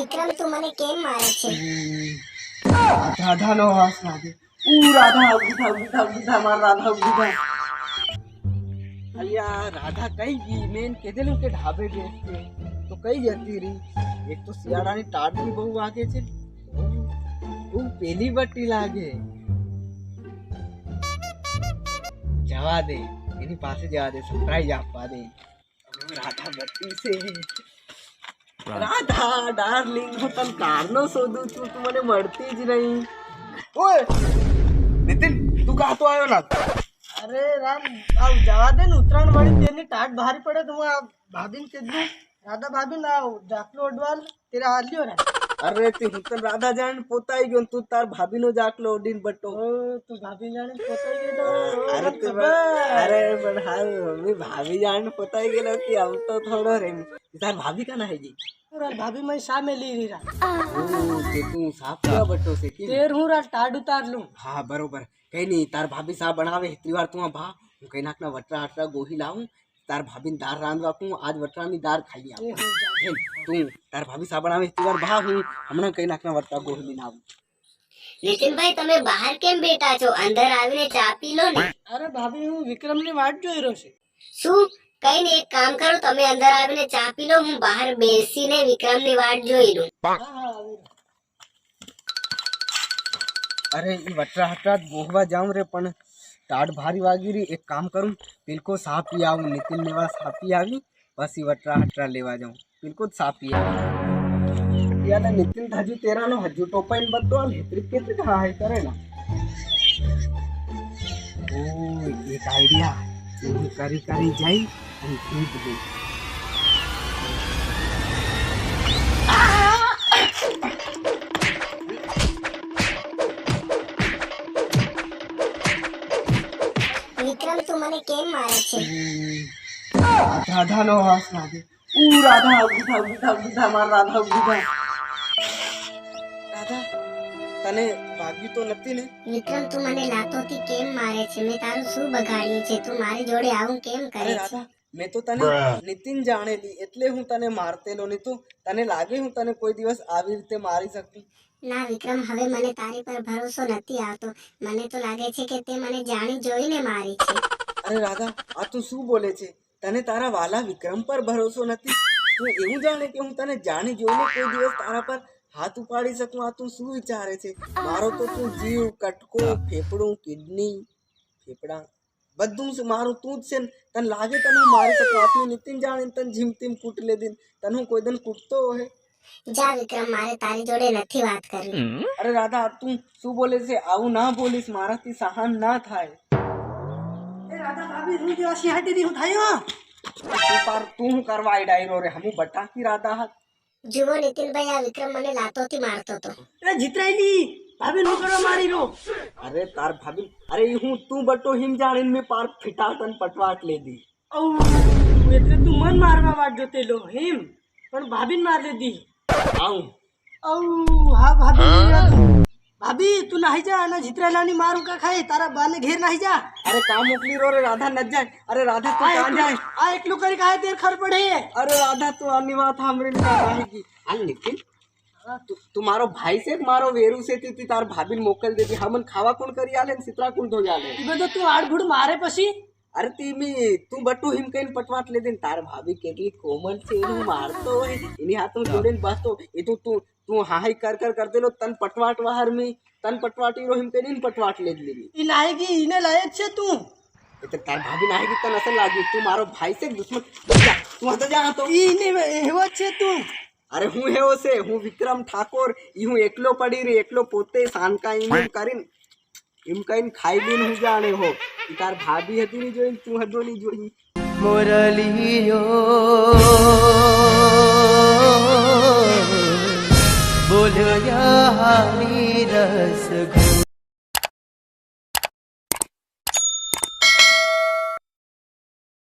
મને કેમ મારે છે? રાધાનો વાસ લાગે. ઉ રાધા, ઉધા ઉધા ઉધા, માર રાધા, ઉધા. અલ્યા, રાધા કઈ ગઈ? મેં કીધેલું કે ઢાબે બેસતે તો કઈ જતી રહી? એક તો શિયાળાની ટાટ બહુ વાગે છે. બહુ પેલી બટ્ટી લાગે. જવા દે. એની પાસે જવા દે. સરપ્રાઈઝ આપવા દે. રાધા બટ્ટી છે. રાધા ડાર્લિંગ હું તને કારનો શોધું છું તું મને મળતી જ નહીં. ઓય! નીતિન તું કાતો આવ્યો ના અરે રામ આવ જવા દે ને ઉત્તરાયણ વાળી તેની ટાટ ભારી પડે તો હું આ ભાભીને કીધું રાધા ભાભી ના જાકલો અડવાલ તેરા હાલ્યો રે અરે તે હું તને રાધા જાણ પોતાઈ ગયો ને તું તાર ભાભીનો જાકલો ઓડીન બટ્ટો તું ભાભી જાણે પોતાઈ ગયો અરે તે અરે પણ હાલ મમ્મી ભાભી જાણ પોતાઈ ગયેલો કે આમ તો થોડો રે. તાર ભાભી કાના હે ગઈ? ભાભી મય સામે લઈ રીરા તે તું સાફ કરવા બટો છે કે તેર હું રા ટાડ ઉતાર લઉં. હા બરોબર. કઈ નહીં તાર ભાભી સા બનાવે એટલી વાર તું આ ભા. હું કઈ નાખના વટરા આટરા ગોહી લાવું તાર ભાભી દાળ રાંધવા કું આજ વટરાની દાળ ખાઈ આવું તું તાર ભાભી સા બનાવે એટલી વાર ભા હું હમણાં કઈ નાખના વટરા ગોહી લઈને આવું. નીતિનભાઈ તમે બહાર કેમ બેઠા છો? અંદર આવીને ચા પી લો ને. અરે ભાભી હું વિક્રમની વાટ જોઈ રહ્યો છું. શું? કઈ નહીં એક કામ કરો તમે અંદર આવીને ચા પી લો હું બહાર બેસીને વિક્રમની વાટ જોઈ લઉં. અરે એ વટરા હટરા બોહવા ગોહવા જાઉં રે પણ ટાઢ ભારી વાગી રહી. એક કામ કરું બિલકુલ સા પી આવું. નીતિન લેવા સા પી આવી પછી વટરા હટરા લેવા જાઉં. બિલકુલ જ પી આવું. યાર નીતિન હજુ તેરાનો હજુ ટોપાઈને બધો આમ કેત્રી હા હે કરે ના. ઓ એક આઈડિયા કરી કરી જઈ દઉં વિક્રમ તું મને કેમ મારે છે? રાધાનો વાસ લાગે. ઉ રાધા ઉધા ઉધા ઉધા માર રાધા ઉધા રાધા તને વાગ્યું તો નથી ને? વિક્રમ તું મને લાતોથી કેમ મારે છે? મેં તારું શું બગાડ્યું છે? તું મારી જોડે આવું કેમ કરે છે? મેં તો તને નીતિન જાણેલી એટલે હું તને મારતેલો નહીં તો. તને લાગે હું તને કોઈ દિવસ આવી રીતે મારી શકતી ના વિક્રમ હવે મને તારી પર ભરોસો નથી આવતો. મને તો લાગે છે કે તે મને જાણી જોઈને મારી છે. અરે રાધા આ તું શું બોલે છે? તને તારા વાલા વિક્રમ પર ભરોસો નથી? તું એવું જાણે કે હું તને જાણી જોઈને કોઈ દિવસ તારા પર હાથ ઉપાડી શકું? આ તું શું વિચારે છે? મારો તો તું જીવ કટકો ફેફડું કિડની ફેફડા. બધું શું મારું તું જ છે ને. તને લાગે તને હું મારી શકું આટલું નીતિન જાણે તને જીમ તીમ કૂટ લે દીન તને હું કોઈ દિન કૂટતો હોય? જા વિક્રમ મારે તારી જોડે નથી વાત કરવી. અરે રાધા તું શું બોલે છે? આવું ના બોલીશ મારાથી સહન ના થાય. એ રાધા ભાભી હું જેવા સિંહાટી દી હું થાયો તું પાર તું હું કરવા આઈ ડાયરો રે? હમું બટાકી રાધા. જુઓ નીતિનભાઈ આ વિક્રમ મને લાતોથી મારતો તો. એ જીતરાયેલી ભાભી નું કરવા મારી રો અરે તાર ભાભી અરે હું તું બટો હિમ જાણીને મેં પાર ફિટાટ અને પટવાટ લીધી. ઓ એટલે તું મન મારવા વાટ જોતેલો હિમ. પણ ભાભીને માર લીધી. આવું. ઓ હા ભાભી ભાભી તું નાહી જા અને જીતરેલાની માર ઉકા ખાય તારા બાને ઘેર નાહી જા. અરે કામ મોકલી રો રે રાધા ન જાય. અરે રાધા તું કાં જાય? આ એકલું કરી કાય તેર ખર પડે. અરે રાધા તું આની વાત સાંભળીને આવી ગઈ હાલ નીતિન તું તું મારો ભાઈ છે મારો વેરું છે તી તાર ભાભીને મોકલ દેતી હમન મને ખાવા કોણ કરી આલે ને સીતરા કોણ ધોઈ આલે? એ બધો તું આડભૂડ મારે પછી? અરે તી મી તું બટુ હિમ કઈને પટવાટ લીધી ને તાર ભાભી કેટલી કોમલ છે એનું મારતો હોય. એની હાથમાં જોડે ને બસતો એ તો તું તું હાઈ કર કર કરતેલો તન પટવાટ વાહર મી તન પટવાટી રો હિમ કઈને પટવાટ લે લીધી. ઈ લાયગી ઈને લાયક છે તું. એટલે તાર ભાભી ગઈ તને અસર લાગી. તું મારો ભાઈ છે દુશ્મન? તું હતો જા તો. ઈને એવો છે તું. અરે હું એવો છે, હું વિક્રમ ઠાકોર, ઈ હું એકલો પડી રહી, એકલો પોતે સાનકા ઈમ એમ કરીને, એમ કહીને ખાઈ લઈને હું જાણે હો. તાર ભાભી હતી ની જોઈ તું હતો ની જોઈ. મુરલીયો બોલ્યો રસ